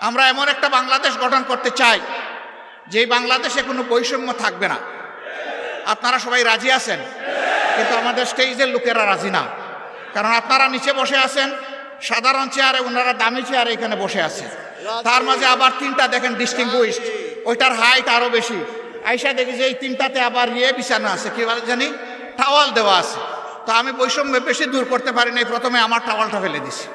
আমরা এমন একটা বাংলাদেশ গঠন করতে চাই যে বাংলাদেশে কোনো বৈষম্য থাকবে না। আপনারা সবাই রাজি আছেন? কিন্তু আমাদের স্টেজের লোকেরা রাজি না। কারণ আপনারা নিচে বসে আছেন, সাধারণ চেয়ারে ওনারা দামি চেয়ারে এখানে বসে আছে তার মাঝে আবার তিনটা দেখেন ডিস্টিংগুইশড ওইটার হাইট আরও বেশি। আইসা দেখি যে এই তিনটাতে আবার ইয়ে বিছানো আছে, কি বলে জানি? টাওয়াল দেওয়া আছে। তো আমি বৈষম্য বেশি দূর করতে পারি নাই, প্রথমে আমার টাওয়ালটা ফেলে দিছি।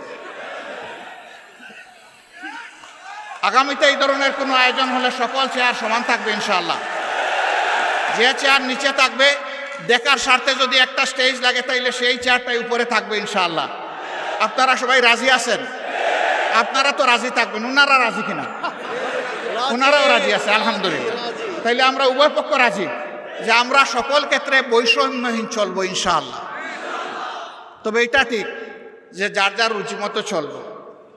আগামীতে এই ধরনের কোনো আয়োজন হলে সকল চেয়ার সমান থাকবে ইনশাআল্লাহ। যে চেয়ার নিচে থাকবে, দেখার স্বার্থে যদি একটা স্টেজ লাগে তাইলে সেই চেয়ারটাই উপরে থাকবে ইনশাআল্লাহ। আপনারা সবাই রাজি আছেন? আপনারা তো রাজি থাকবেন ওনারা রাজি কিনা? ওনারাও রাজি আছে, আলহামদুলিল্লাহ। তাইলে আমরা উভয় পক্ষ রাজি যে আমরা সকল ক্ষেত্রে বৈষম্যহীন চলবো ইনশাআল্লাহ। তবে এটা ঠিক যে যার যার রুচি মতো চলবো।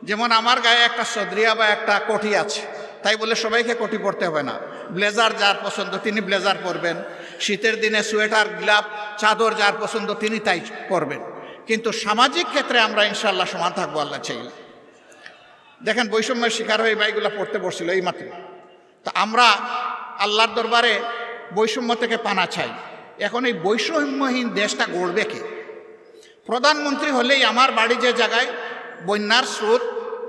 যেমন আমার গায়ে একটা সদরিয়া বা একটা কোটি আছে, তাই বলে সবাইকে কোটি পরতে হবে না। ব্লেজার যার পছন্দ তিনি ব্লেজার পরবেন। শীতের দিনে সোয়েটার, গ্লাভ, চাদর যার পছন্দ তিনি তাই পরবেন। কিন্তু সামাজিক ক্ষেত্রে আমরা ইনশাল্লাহ সমান থাকব আল্লাহ চাইলে। দেখেন বৈষম্যের শিকার হয়ে বাইগুলো পড়তে বসছিল এই মাত্র তা আমরা আল্লাহর দরবারে বৈষম্য থেকে পানা চাই। এখন এই বৈষম্যহীন দেশটা গড়বে কে? প্রধানমন্ত্রী হলেই আমার বাড়ি যে জায়গায় বন্যার স্রোত,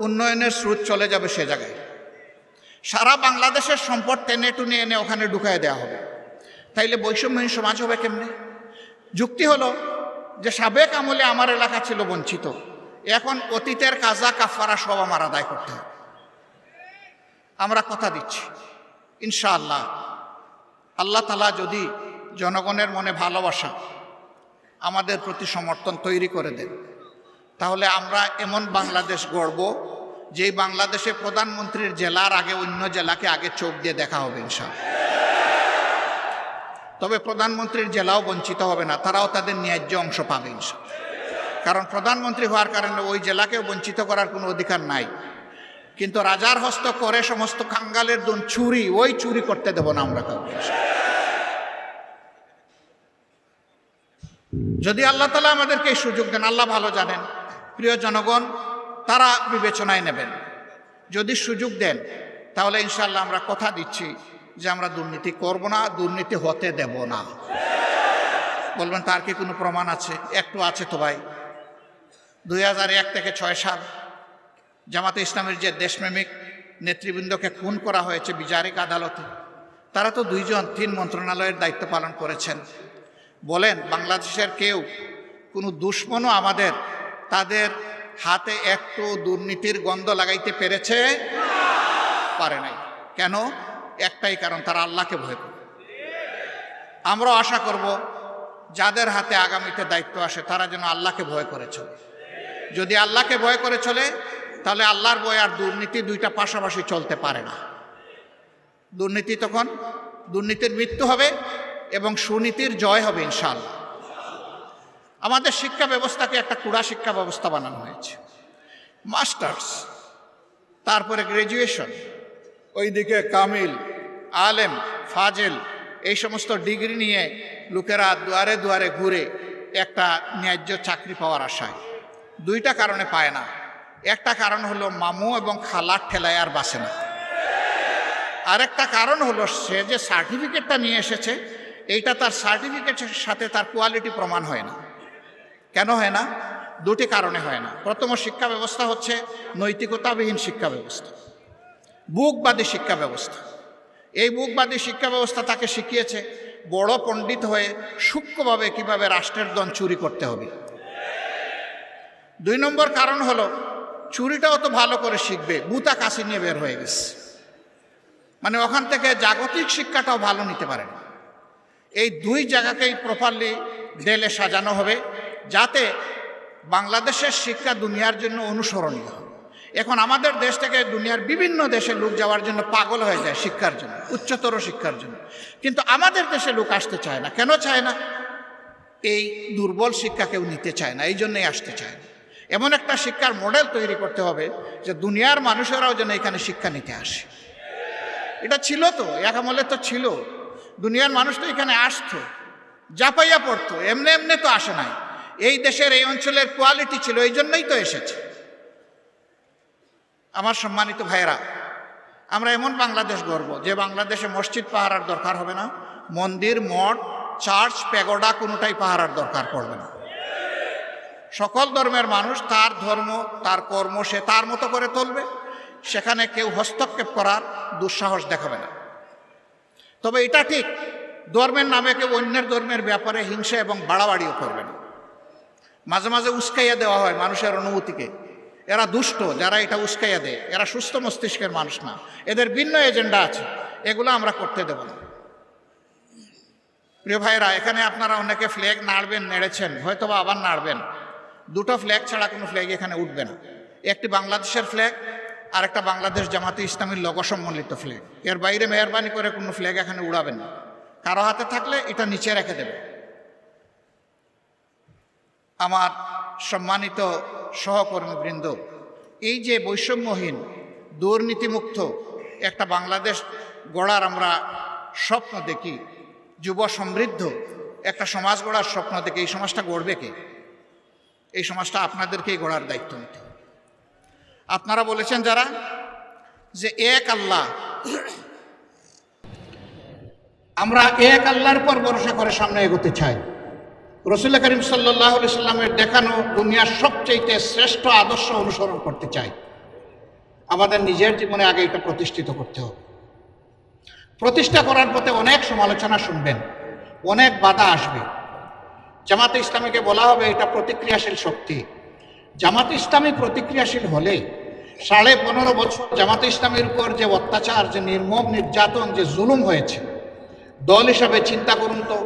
উন্নয়নের স্রোত চলে যাবে সে জায়গায়। সারা বাংলাদেশের সম্পদ টেনে টুনে এনে ওখানে ঢুকায় দেওয়া হবে। তাইলে বৈষম্যহীন সমাজ হবে কেমনে? যুক্তি হলো যে সাবেক আমলে আমার এলাকা ছিল বঞ্চিত। এখন অতীতের কাজা কাফারা সব আমার আদায় করতে হবে। আমরা কথা দিচ্ছি, ইনশাআল্লাহ। আল্লাহ তালা যদি জনগণের মনে ভালোবাসা আমাদের প্রতি সমর্থন তৈরি করে দেন। তাহলে আমরা এমন বাংলাদেশ গড়ব যে বাংলাদেশে প্রধানমন্ত্রীর জেলার আগে অন্য জেলাকে আগে চোখ দিয়ে দেখা হবে ইনশাআল্লাহ। তবে প্রধানমন্ত্রীর জেলাও বঞ্চিত হবে না, তারাও তাদের ন্যায্য অংশ পাবে ইনশাআল্লাহ। কারণ প্রধানমন্ত্রী হওয়ার কারণে ওই জেলাকেও বঞ্চিত করার কোনো অধিকার নাই। কিন্তু রাজার হস্ত করে সমস্ত কাঙ্গালের দুন চুরি, ওই চুরি করতে দেব না আমরা কাউকে। যদি আল্লাহ তালা আমাদেরকে এই সুযোগ দেন, আল্লাহ ভালো জানেন। প্রিয় জনগণ, তারা বিবেচনায় নেবেন। যদি সুযোগ দেন, তাহলে ইনশাল্লাহ আমরা কথা দিচ্ছি যে আমরা দুর্নীতি করব না, দুর্নীতি হতে দেব না। বলবেন, তার কি কোনো প্রমাণ আছে? একটু আছে তো ভাই। দুই এক থেকে ছয় সাল জামাতে ইসলামের যে দেশপ্রেমিক নেতৃবৃন্দকে খুন করা হয়েছে বিচারিক আদালতে, তারা তো দুইজন তিন মন্ত্রণালয়ের দায়িত্ব পালন করেছেন। বলেন, বাংলাদেশের কেউ কোনো দুশ্মনও আমাদের তাদের হাতে একটু দুর্নীতির গন্ধ লাগাইতে পেরেছে। পারে নাই। কেন? একটাই কারণ, তারা আল্লাহকে ভয় করে। আমরাও আশা করব, যাদের হাতে আগামীতে দায়িত্ব আসে, তারা যেন আল্লাহকে ভয় করে চলে। যদি আল্লাহকে ভয় করে চলে, তাহলে আল্লাহর ভয় আর দুর্নীতি দুইটা পাশাপাশি চলতে পারে না। দুর্নীতি তখন, দুর্নীতির মৃত্যু হবে এবং সুনীতির জয় হবে, ইনশাআল্লাহ। আমাদের শিক্ষা ব্যবস্থাকে একটা কুড়া শিক্ষা ব্যবস্থা বানানো হয়েছে। মাস্টার্স তারপরে গ্র্যাজুয়েশন ওইদিকে কামিল, আলেম, ফাজেল, এই সমস্ত ডিগ্রি নিয়ে লোকেরা দুয়ারে দুয়ারে ঘুরে একটা ন্যায্য চাকরি পাওয়ার আশায়। দুইটা কারণে পায় না। একটা কারণ হলো মামু এবং খালার ঠেলায় আর বাসে না। আরেকটা কারণ হলো সে যে সার্টিফিকেটটা নিয়ে এসেছে, এইটা তার সার্টিফিকেটের সাথে তার কোয়ালিটি প্রমাণ হয় না। কেন হয় না? দুটি কারণে হয় না। প্রথম শিক্ষা ব্যবস্থা হচ্ছে নৈতিকতাবিহীন শিক্ষা ব্যবস্থা। বুকবাদী শিক্ষা ব্যবস্থা। এই বুকবাদী শিক্ষা ব্যবস্থা তাকে শিখিয়েছে বড় পণ্ডিত হয়ে সূক্ষ্মভাবে কীভাবে রাষ্ট্রের দন চুরি করতে হবে। দুই নম্বর কারণ হলো, চুরিটাও তো ভালো করে শিখবে, বুতা কাশি নিয়ে বের হয়ে গেছে। মানে ওখান থেকে জাগতিক শিক্ষাটাও ভালো নিতে পারে না। এই দুই জায়গাকেই প্রপারলি ডেলে সাজানো হবে। যাতে বাংলাদেশের শিক্ষা দুনিয়ার জন্য অনুসরণীয় হয়। এখন আমাদের দেশ থেকে দুনিয়ার বিভিন্ন দেশে লোক যাওয়ার জন্য পাগল হয়ে যায় শিক্ষার জন্য, উচ্চতর শিক্ষার জন্য। কিন্তু আমাদের দেশে লোক আসতে চায় না। কেন চায় না? এই দুর্বল শিক্ষা কেউ নিতে চায় না, এই জন্যই আসতে চায় না। এমন একটা শিক্ষার মডেল তৈরি করতে হবে যে দুনিয়ার মানুষেরাও যেন এখানে শিক্ষা নিতে আসে। এটা ছিল তো, এক আমলে তো ছিল। দুনিয়ার মানুষ তো এখানে আসতো জাপাইয়া পড়তো, এমনি এমনি তো আসে নাই। এই দেশের এই অঞ্চলের কোয়ালিটি ছিল, এই জন্যই তো এসেছে। আমার সম্মানিত ভাইয়েরা, আমরা এমন বাংলাদেশ গর্ব যে বাংলাদেশে মসজিদ পাহারার দরকার হবে না, মন্দির, মঠ চার্চ প্যাগোডা কোনোটাই পাহারার দরকার পড়বে না। সকল ধর্মের মানুষ তার ধর্ম, তার কর্ম সে তার মতো করে তুলবে সেখানে কেউ হস্তক্ষেপ করার দুঃসাহস দেখাবে না। তবে এটা ঠিক, ধর্মের নামে কেউ অন্যের ধর্মের ব্যাপারে হিংসা এবং বাড়াবাড়িও করবে না। মাঝে মাঝে উস্কাইয়া দেওয়া হয় মানুষের অনুভূতিকে। এরা দুষ্ট, যারা এটা উস্কাইয়া দেয়। এরা সুস্থ মস্তিষ্কের মানুষ না। এদের ভিন্ন এজেন্ডা আছে। এগুলো আমরা করতে দেব না। প্রিয় ভাইরা এখানে আপনারা অনেকে ফ্ল্যাগ নাড়বেন, নেড়েছেন হয়তো বা আবার নাড়বেন। দুটো ফ্ল্যাগ ছাড়া কোনো ফ্ল্যাগ এখানে উঠবে না। একটি বাংলাদেশের ফ্ল্যাগ আর একটা বাংলাদেশ জামাতে ইসলামীর লোক সম্বলিত ফ্ল্যাগ এর বাইরে মেহরবানি করে কোনো ফ্ল্যাগ এখানে উড়াবেন না। কারও হাতে থাকলে এটা নিচে রেখে দেবে। আমার সম্মানিত সহকর্মীবৃন্দ, এই যে বৈষম্যহীন, দুর্নীতিমুক্ত একটা বাংলাদেশ গড়ার আমরা স্বপ্ন দেখি, যুব সমৃদ্ধ একটা সমাজ গড়ার স্বপ্ন দেখি, এই সমাজটা গড়বে কে? এই সমাজটা আপনাদেরকেই গড়ার দায়িত্ব নিতে আপনারা বলেছেন যারা যে এক আল্লাহ, আমরা এক আল্লাহর পর ভরসা করে সামনে এগোতে চাই। রসুল করিম সাল্লাহ সাল্লামের দেখানো দুনিয়ার সবচেয়ে শ্রেষ্ঠ আদর্শ অনুসরণ করতে চাই। আমাদের নিজের জীবনে আগে এটা প্রতিষ্ঠিত করতে হবে। প্রতিষ্ঠা করার পথে অনেক সমালোচনা শুনবেন, অনেক বাধা আসবে। জামাতে ইসলামীকে বলা হবে এটা প্রতিক্রিয়াশীল শক্তি। জামাতে ইসলামী প্রতিক্রিয়াশীল হলে সাড়ে পনেরো বছর জামাতে ইসলামীর উপর যে অত্যাচার, যে নির্মম নির্যাতন, যে জুলুম হয়েছে, দল হিসাবে চিন্তা করুন তো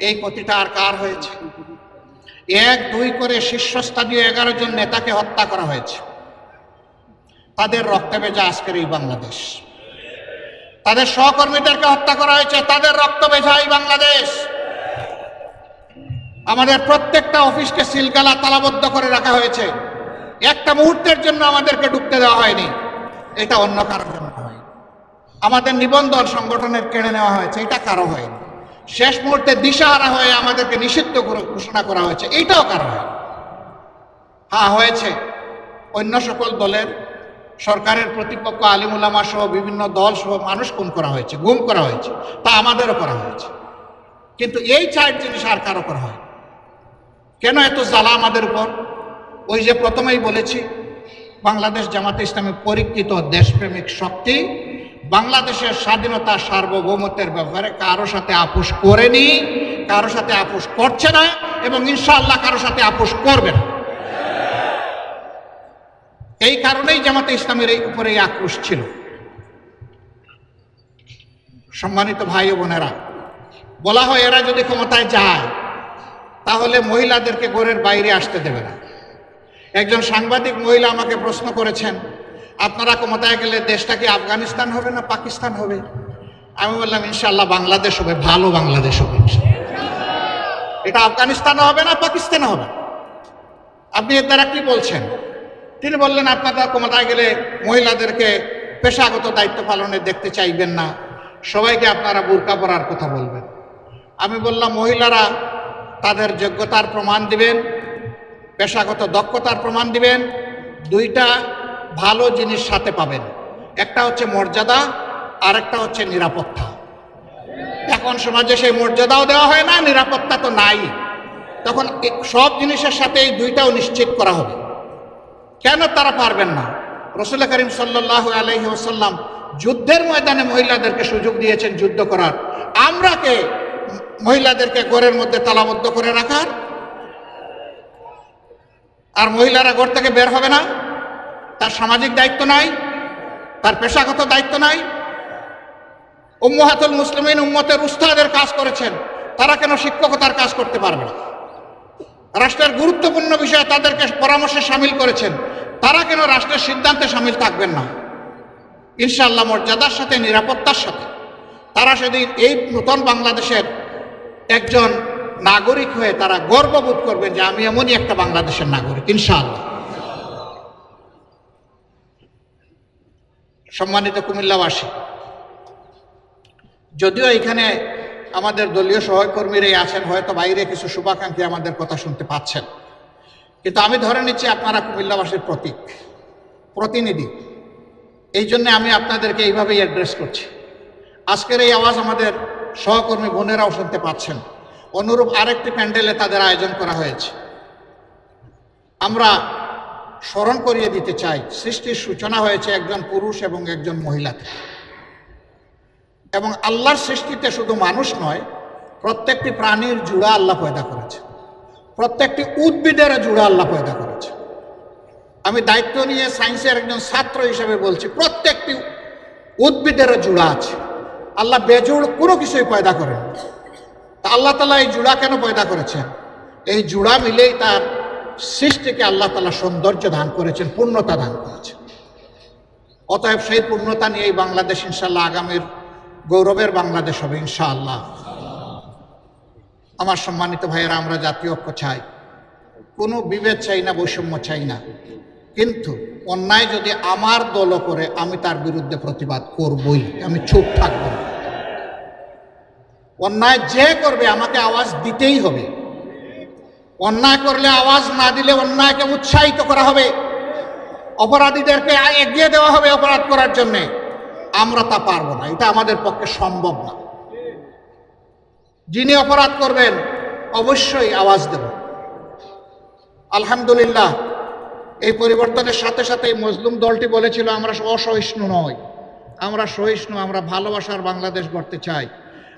এই ক্ষতিটা আর কার হয়েছে? এক, দুই করে শীর্ষস্থানীয় এগারো জন নেতাকে হত্যা করা হয়েছে। তাদের রক্তে ভেজা আজকের এই বাংলাদেশ। তাদের সহকর্মীদেরকে হত্যা করা হয়েছে, তাদের রক্ত ভেজা এই বাংলাদেশ। আমাদের প্রত্যেকটা অফিসকে সিলগালা তালাবদ্ধ করে রাখা হয়েছে। একটা মুহূর্তের জন্য আমাদেরকে ঢুকতে দেওয়া হয়নি। এটা অন্য কারোর জন্য হয় আমাদের নিবন্ধন সংগঠনের কেড়ে নেওয়া হয়েছে, এটা কারও হয়নি। শেষ মুহূর্তে দিশাহারা হয়ে আমাদেরকে নিষিদ্ধ ঘোষণা করা হয়েছে। এইটাও কারণ হয়? হ্যাঁ হয়েছে অন্য সকল দলের সরকারের প্রতিপক্ষ আলিমুলামা সহ বিভিন্ন দল সহ মানুষ খুন করা হয়েছে, গুম করা হয়েছে, তা আমাদেরও করা হয়েছে। কিন্তু এই চার জিনিস আর কারও করা হয়? কেন এত জ্বালা আমাদের উপর? ওই যে প্রথমেই বলেছি, বাংলাদেশ জামাতে ইসলামী পরীক্ষিত দেশপ্রেমিক শক্তি বাংলাদেশের স্বাধীনতা সার্বভৌমত্বের ব্যাপারে কারও সাথে আপোষ করেনি, কারও সাথে আপোষ করছে না এবং ইনশাআল্লাহ কারও সাথে আপোষ করবে না। এই কারণেই জামাতে ইসলামের এই উপরে আক্রোশ ছিল। সম্মানিত ভাই বোনেরা, বলা হয় এরা যদি ক্ষমতায় যায়, তাহলে মহিলাদেরকে ঘরের বাইরে আসতে দেবে না। একজন সাংবাদিক মহিলা আমাকে প্রশ্ন করেছেন আপনারা ক্ষমতায় গেলে দেশটা কি আফগানিস্তান হবে না পাকিস্তান হবে? আমি বললাম ইনশাল্লাহ বাংলাদেশ হবে, ভালো বাংলাদেশ হবে এটা আফগানিস্তানও হবে না পাকিস্তান হবে আপনি এর দ্বারা কি বলছেন? তিনি বললেন, আপনারা ক্ষমতায় গেলে মহিলাদেরকে পেশাগত দায়িত্ব পালনে দেখতে চাইবেন না। সবাইকে আপনারা বোরকা পরার কথা বলবেন। আমি বললাম, মহিলারা তাদের যোগ্যতার প্রমাণ দিবেন, পেশাগত দক্ষতার প্রমাণ দিবেন। দুইটা ভালো জিনিস সাথে পাবেন। একটা হচ্ছে মর্যাদা আর একটা হচ্ছে নিরাপত্তা। এখন সমাজে সেই মর্যাদাও দেওয়া হয় না, নিরাপত্তা তো নাই। তখন সব জিনিসের সাথে এই দুইটাও নিশ্চিত করা হবে। কেন তারা পারবেন না? রসুল করিম সাল্লাহ আলহি ওসাল্লাম যুদ্ধের ময়দানে মহিলাদেরকে সুযোগ দিয়েছেন যুদ্ধ করার। আমরা কে? মহিলাদেরকে ঘরের মধ্যে তালাবদ্ধ করে রাখার? আর মহিলারা ঘর থেকে বের হবে না? তার সামাজিক দায়িত্ব নাই, তার পেশাগত দায়িত্ব নাই। উম্মহাতুল মুসলিমিন উম্মতের উস্তাদের কাজ করেছেন, তারা কেন শিক্ষকতার কাজ করতে পারবে না? রাষ্ট্রের গুরুত্বপূর্ণ বিষয়ে তাদেরকে পরামর্শে সামিল করেছেন, তারা কেন রাষ্ট্রের সিদ্ধান্তে সামিল থাকবেন না? ইনশাআল্লাহ মর্যাদার সাথে, নিরাপত্তার সাথে। তারা সেদিন এই নূতন বাংলাদেশের একজন নাগরিক হয়ে তারা গর্ববোধ করবেন যে আমি এমনই একটা বাংলাদেশের নাগরিক, ইনশাআল্লাহ। সম্মানিত কুমিল্লাবাসী, যদিও এখানে আমাদের দলীয় সহকর্মীরাই আছেন, হয়তো বাইরে কিছু শুভাকাঙ্ক্ষী আমাদের কথা শুনতে পাচ্ছেন। কিন্তু আমি ধরে নিচ্ছি আপনারা কুমিল্লাবাসীর প্রতীক, প্রতিনিধি। এই জন্য আমি আপনাদেরকে এইভাবেই অ্যাড্রেস করছি। আজকের এই আওয়াজ আমাদের সহকর্মী বোনেরাও শুনতে পাচ্ছেন। অনুরূপ আরেকটি প্যান্ডেলে তাদের আয়োজন করা হয়েছে। আমরা স্মরণ করিয়ে দিতে চাই। সৃষ্টির সূচনা হয়েছে একজন পুরুষ এবং একজন মহিলা। থেকে এবং আল্লাহর সৃষ্টিতে শুধু মানুষ নয়, প্রত্যেকটি প্রাণীর জুড়া আল্লাহ পয়দা করেছে। প্রত্যেকটি উদ্ভিদের জুড়া আল্লাহ পয়দা করেছে। আমি দায়িত্ব নিয়ে সায়েন্সের একজন ছাত্র হিসেবে বলছি, প্রত্যেকটি উদ্ভিদের জুড়া আছে। আল্লাহ বেজুড় কোনো কিছুই পয়দা করেন তা আল্লাহ তালা এই জুড়া কেন পয়দা করেছেন? এই জুড়া মিলেই তার সৃষ্টিকে আল্লাহ তালা সৌন্দর্য দান করেছেন, পূর্ণতা দান করেছেন। অতএব সেই পূর্ণতা নিয়েই বাংলাদেশ ইনশাল্লাহ আগামীর গৌরবের বাংলাদেশ হবে ইনশাআল্লাহ। আমার সম্মানিত ভাইয়েরা, আমরা জাতীয় ঐক্য চাই। কোনো বিভেদ চাই না, বৈষম্য চাই না। কিন্তু অন্যায় যদি আমার দলও করে, আমি তার বিরুদ্ধে প্রতিবাদ করবই। আমি চুপ থাকব। অন্যায় যে করবে, আমাকে আওয়াজ দিতেই হবে। অন্যায় করলে আওয়াজ না দিলে অন্যায়কে উৎসাহিত করা হবে। অপরাধীদেরকে এগিয়ে দেওয়া হবে অপরাধ করার জন্যে। আমরা তা পারব না, এটা আমাদের পক্ষে সম্ভব না। যিনি অপরাধ করবেন, অবশ্যই আওয়াজ দেব। আলহামদুলিল্লাহ, এই পরিবর্তনের সাথে সাথে মজলুম দলটি বলেছিল, আমরা অসহিষ্ণু নই। আমরা সহিষ্ণু, আমরা ভালোবাসার বাংলাদেশ গড়তে চাই।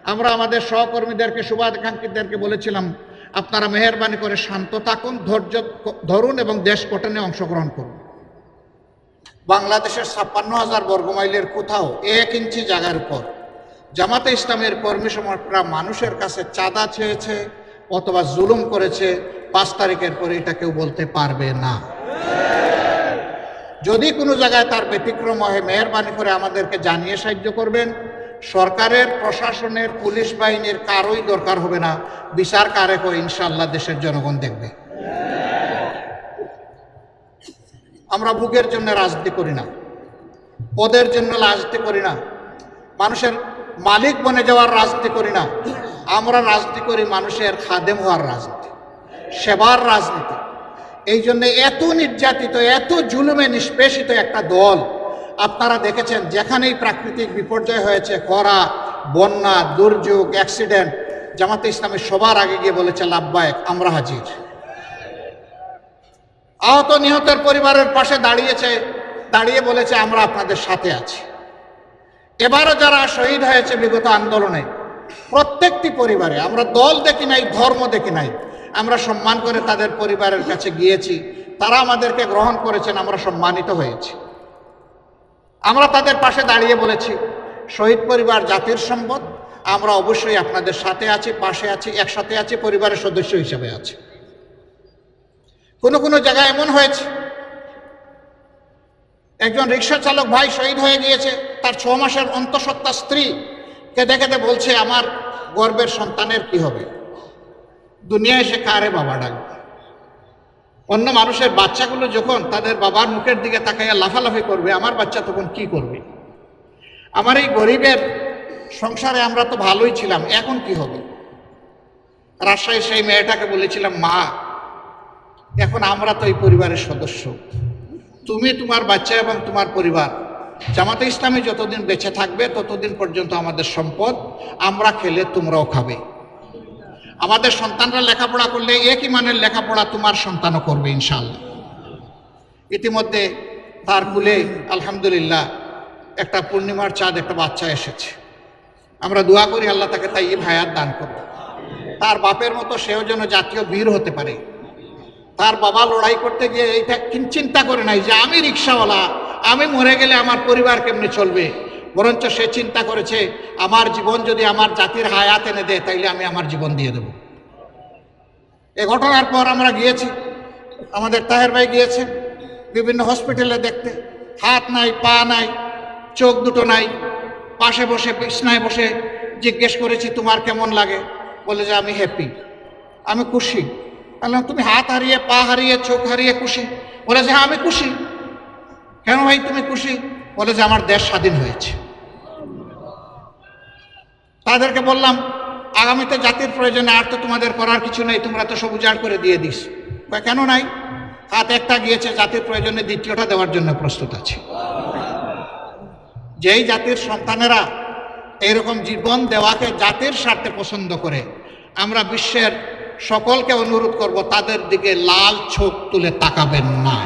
আমরা আমাদের সহকর্মীদেরকে, শুভাকাঙ্ক্ষীদেরকে বলেছিলাম আপনারা মেহরবানি করে শান্ত থাকুন, ধৈর্য ধরুন এবং দেশ গঠনে অংশগ্রহণ করুন। বাংলাদেশের ছাপ্পান্ন হাজার বর্গমাইলের কোথাও এক ইঞ্চি জায়গার উপর জামাতে ইসলামের কর্মী সমর্থকরা মানুষের কাছে চাঁদা চেয়েছে অথবা জুলুম করেছে, পাঁচ তারিখের পরে এটা কেউ বলতে পারবে না। যদি কোনো জায়গায় তার ব্যতিক্রম হয়, মেহরবানি করে আমাদেরকে জানিয়ে সাহায্য করবেন। সরকারের, প্রশাসনের, পুলিশ বাহিনীর কারোই দরকার হবে না। বিচার কারেক ইনশাল্লাহ দেশের জনগণ দেখবে। আমরা ভোগের জন্য রাজনীতি করি না। পদের জন্য রাজনীতি করি না। মানুষের মালিক বনে যাওয়ার রাজনীতি করি না। আমরা রাজনীতি করি মানুষের খাদেম হওয়ার রাজনীতি, সেবার রাজনীতি। এই জন্য এত নির্যাতিত, এত জুলুমে নিষ্পেষিত একটা দল আপনারা দেখেছেন, যেখানেই প্রাকৃতিক বিপর্যয় হয়েছে, খরা, বন্যা, দুর্যোগ অ্যাক্সিডেন্ট জামাতে ইসলামের সবার আগে গিয়ে বলেছে, লাভবায়ক, আমরা হাজির। আহত নিহতের পরিবারের পাশে দাঁড়িয়েছে, দাঁড়িয়ে বলেছে, আমরা আপনাদের সাথে আছি। এবারও যারা শহীদ হয়েছে বিগত আন্দোলনে, প্রত্যেকটি পরিবারে, আমরা দল দেখি নাই, ধর্ম দেখি নাই, আমরা সম্মান করে তাদের পরিবারের কাছে গিয়েছি, তারা আমাদেরকে গ্রহণ করেছেন, আমরা সম্মানিত হয়েছি। আমরা তাদের পাশে দাঁড়িয়ে বলেছি, শহীদ পরিবার জাতির সম্পদ, আমরা অবশ্যই আপনাদের সাথে আছি, পাশে আছি, একসাথে আছি, পরিবারের সদস্য হিসেবে আছি। কোনো কোনো জায়গায় এমন হয়েছে, একজন রিক্সা চালক ভাই শহীদ হয়ে গিয়েছে, তার ছ মাসের অন্তঃসত্ত্বা স্ত্রী কেঁদে কেঁদে বলছে, আমার গর্বের সন্তানের কি হবে? দুনিয়ায় সে কারে বাবা ডাকবে? অন্য মানুষের বাচ্চাগুলো যখন তাদের বাবার মুখের দিকে তাকাইয়া লাফালাফি করবে, আমার বাচ্চা তখন কি করবে? আমার এই গরিবের সংসারে আমরা তো ভালোই ছিলাম, এখন কি হবে? রাজশাহী সেই মেয়েটাকে বলেছিলাম, মা, এখন আমরা তো এই পরিবারের সদস্য। তুমি তোমার বাচ্চা এবং তোমার পরিবার। জামাতে ইসলামী যতদিন বেঁচে থাকবে, ততদিন পর্যন্ত আমাদের সম্পদ, আমরা খেলে তোমরাও খাবে। আমাদের সন্তানরা লেখাপড়া করলে একই মানের লেখাপড়া তোমার সন্তানও করবে ইনশাল্লাহ ইতিমধ্যে তার কুলে আলহামদুলিল্লাহ একটা পূর্ণিমার চাঁদ একটা বাচ্চা এসেছে। আমরা দোয়া করি আল্লাহ তাকে তাই ভায়াত দান করবে তার বাপের মতো সেও যেন জাতীয় বীর হতে পারে। তার বাবা লড়াই করতে গিয়ে এইটা চিন্তা করে নাই যে আমি রিক্সাওয়ালা, আমি মরে গেলে আমার পরিবার কেমনে চলবে? বরঞ্চ সে চিন্তা করেছে, আমার জীবন যদি আমার জাতির হায়াত এনে দেয়, তাইলে আমি আমার জীবন দিয়ে দেব। এ ঘটনার পর আমরা গিয়েছি, আমাদের তাহের ভাই গিয়েছে, বিভিন্ন হসপিটালে দেখতে, হাত নাই, পা নাই, চোখ দুটো নাই, পাশে বসে, বিছনায় বসে জিজ্ঞেস করেছি, তোমার কেমন লাগে? বলে যে, আমি হ্যাপি আমি খুশি। বললাম, তুমি হাত হারিয়ে, পা হারিয়ে, চোখ হারিয়ে খুশি? বলে যে হ্যাঁ আমি খুশি। কেন ভাই, তুমি খুশি? বলে যে, আমার দেশ স্বাধীন হয়েছে। তাদেরকে বললাম আগামীতে জাতির প্রয়োজনে আর তো তোমাদের করার কিছু নেই তোমরা তো সব উজাড় করে দিয়ে দিস। কয়, কেন নাই? হাত একটা গিয়েছে জাতির প্রয়োজনে দ্বিতীয়টা দেওয়ার জন্য প্রস্তুত আছে। যেই জাতির সন্তানেরা এরকম জীবন দেওয়াকে জাতির স্বার্থে পছন্দ করে আমরা বিশ্বের সকলকে অনুরোধ করব তাদের দিকে লাল চোখ তুলে তাকাবেন না।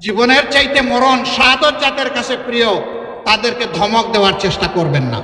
জীবনের চাইতে মরণ সাদর জাতের কাছে প্রিয় তাদেরকে ধমক দেওয়ার চেষ্টা করবেন না।